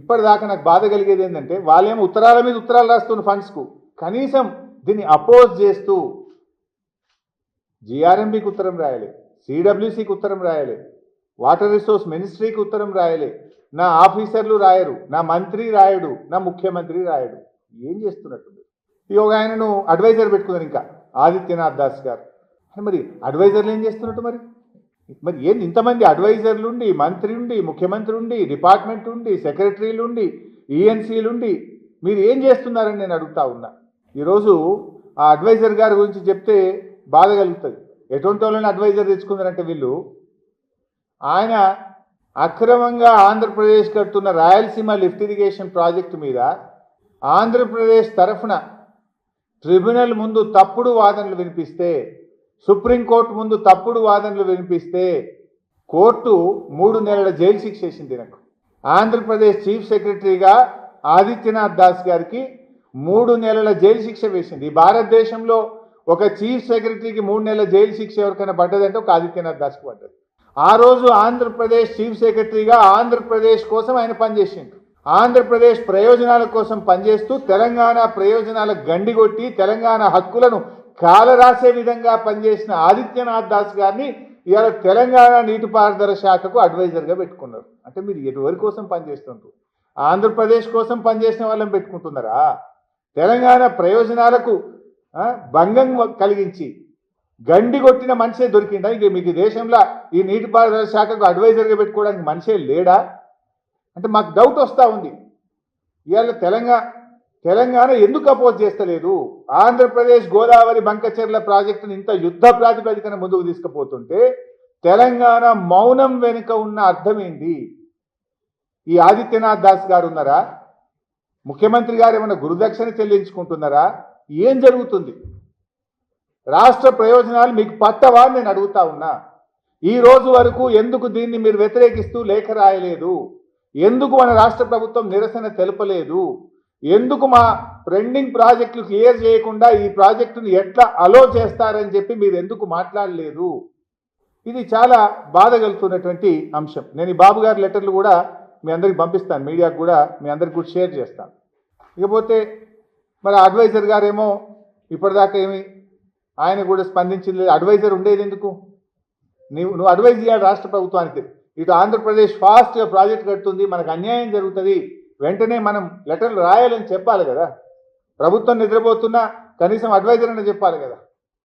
ఇప్పటిదాకా నాకు బాధ కలిగేది ఏంటంటే వాళ్ళేమో ఉత్తరాల మీద ఉత్తరాలు రాస్తున్న ఫండ్స్కు. కనీసం దీన్ని అపోజ్ చేస్తూ జిఆర్ఎంబికి ఉత్తరం రాయలే సిడబ్ల్యూసికి ఉత్తరం రాయలే వాటర్ రిసోర్స్ మినిస్ట్రీకి ఉత్తరం రాయలే. నా ఆఫీసర్లు రాయరు నా మంత్రి రాయడు నా ముఖ్యమంత్రి రాయడు. ఏం చేస్తున్నట్టు ఈ ఒక ఆయనను అడ్వైజర్ పెట్టుకున్నారు ఇంకా ఆదిత్యనాథ్ దాస్ గారు. మరి అడ్వైజర్లు ఏం చేస్తున్నట్టు మరి? మరి ఏంది ఇంతమంది అడ్వైజర్లు ఉండి మంత్రి ఉండి ముఖ్యమంత్రి ఉండి డిపార్ట్మెంట్ ఉండి సెక్రటరీలు ఉండి ఈఎన్సీలు ఉండి మీరు ఏం చేస్తున్నారని నేను అడుగుతా ఉన్నా. ఈరోజు ఆ అడ్వైజర్ గారి గురించి చెప్తే బాధ కలుగుతుంది. ఎటువంటి వాళ్ళని అడ్వైజర్ తెచ్చుకున్నారంటే వీళ్ళు? ఆయన అక్రమంగా ఆంధ్రప్రదేశ్ కడుతున్న రాయలసీమ లిఫ్ట్ ఇరిగేషన్ ప్రాజెక్టు మీద ఆంధ్రప్రదేశ్ తరఫున ట్రిబ్యునల్ ముందు తప్పుడు వాదనలు వినిపిస్తే సుప్రీంకోర్టు ముందు తప్పుడు వాదనలు వినిపిస్తే కోర్టు మూడు నెలల జైలు శిక్ష వేసింది నాకు ఆంధ్రప్రదేశ్ చీఫ్ సెక్రటరీగా ఆదిత్యనాథ్ దాస్ గారికి మూడు నెలల జైలు శిక్ష వేసింది. ఈ భారతదేశంలో ఒక చీఫ్ సెక్రటరీకి మూడు నెలల జైలు శిక్ష ఎవరికైనా పడ్డదంటే ఒక ఆదిత్యనాథ్ దాస్కి పడ్డది. ఆ రోజు ఆంధ్రప్రదేశ్ చీఫ్ సెక్రటరీగా ఆంధ్రప్రదేశ్ కోసం ఆయన పనిచేసిండు. ఆంధ్రప్రదేశ్ ప్రయోజనాల కోసం పనిచేస్తూ తెలంగాణ ప్రయోజనాల గండిగొట్టి తెలంగాణ హక్కులను కాలరాసే విధంగా పనిచేసిన ఆదిత్యనాథ్ దాస్ గారిని ఇవాళ తెలంగాణ నీటిపారుదల శాఖకు అడ్వైజర్గా పెట్టుకున్నారు. అంటే మీరు ఎవరి కోసం పనిచేస్తుంటారు ఆంధ్రప్రదేశ్ కోసం పనిచేసిన వాళ్ళని పెట్టుకుంటున్నారా? తెలంగాణ ప్రయోజనాలకు భంగం కలిగించి గండి కొట్టిన మనిషే దొరికిందా ఇంక మీకు దేశంలో ఈ నీటిపారుదల శాఖకు అడ్వైజర్గా పెట్టుకోవడానికి మనిషే లేడా? అంటే మాకు డౌట్ వస్తూ ఉంది. ఇవాళ తెలంగాణ తెలంగాణ ఎందుకు అపోజ్ చేస్తలేదు? ఆంధ్రప్రదేశ్ గోదావరి బంకచెర్ల ప్రాజెక్టును ఇంత యుద్ధ ప్రాతిపదికన ముందుకు తీసుకుపోతుంటే తెలంగాణ మౌనం వెనుక ఉన్న అర్థం ఏంటి ఈ ఆదిత్యనాథ్ దాస్ గారు ఉన్నారా? ముఖ్యమంత్రి గారు ఏమైనా గురుదక్షిణ చెల్లించుకుంటున్నారా? ఏం జరుగుతుంది? రాష్ట్ర ప్రయోజనాలు మీకు పట్టవా నేను అడుగుతా ఉన్నా. ఈ రోజు వరకు ఎందుకు దీన్ని మీరు వ్యతిరేకిస్తూ లేఖ రాయలేదు? ఎందుకు మన రాష్ట్ర ప్రభుత్వం నిరసన తెలపలేదు? ఎందుకు మా పెండింగ్ ప్రాజెక్టులు క్లియర్ చేయకుండా ఈ ప్రాజెక్టును ఎట్లా అలో చేస్తారని చెప్పి మీరు ఎందుకు మాట్లాడలేదు? ఇది చాలా బాధ కలుగుతున్నటువంటి అంశం. నేను ఈ బాబు గారి లెటర్లు కూడా మీ అందరికి పంపిస్తాను. మీడియాకు కూడా మీ అందరికి కూడా షేర్ చేస్తాను. ఇకపోతే మరి అడ్వైజర్ గారేమో ఇప్పటిదాకా ఏమి ఆయన కూడా స్పందించింది లేదు. అడ్వైజర్ ఉండేది ఎందుకు? నువ్వు నువ్వు అడ్వైజ్ చేయాలి రాష్ట్ర ప్రభుత్వానికి. ఇటు ఆంధ్రప్రదేశ్ ఫాస్ట్గా ప్రాజెక్ట్ కడుతుంది. మనకు అన్యాయం జరుగుతుంది. వెంటనే మనం లెటర్లు రాయాలని చెప్పాలి కదా. ప్రభుత్వం నిద్రపోతున్నా కనీసం అడ్వైజర్ అని చెప్పాలి కదా.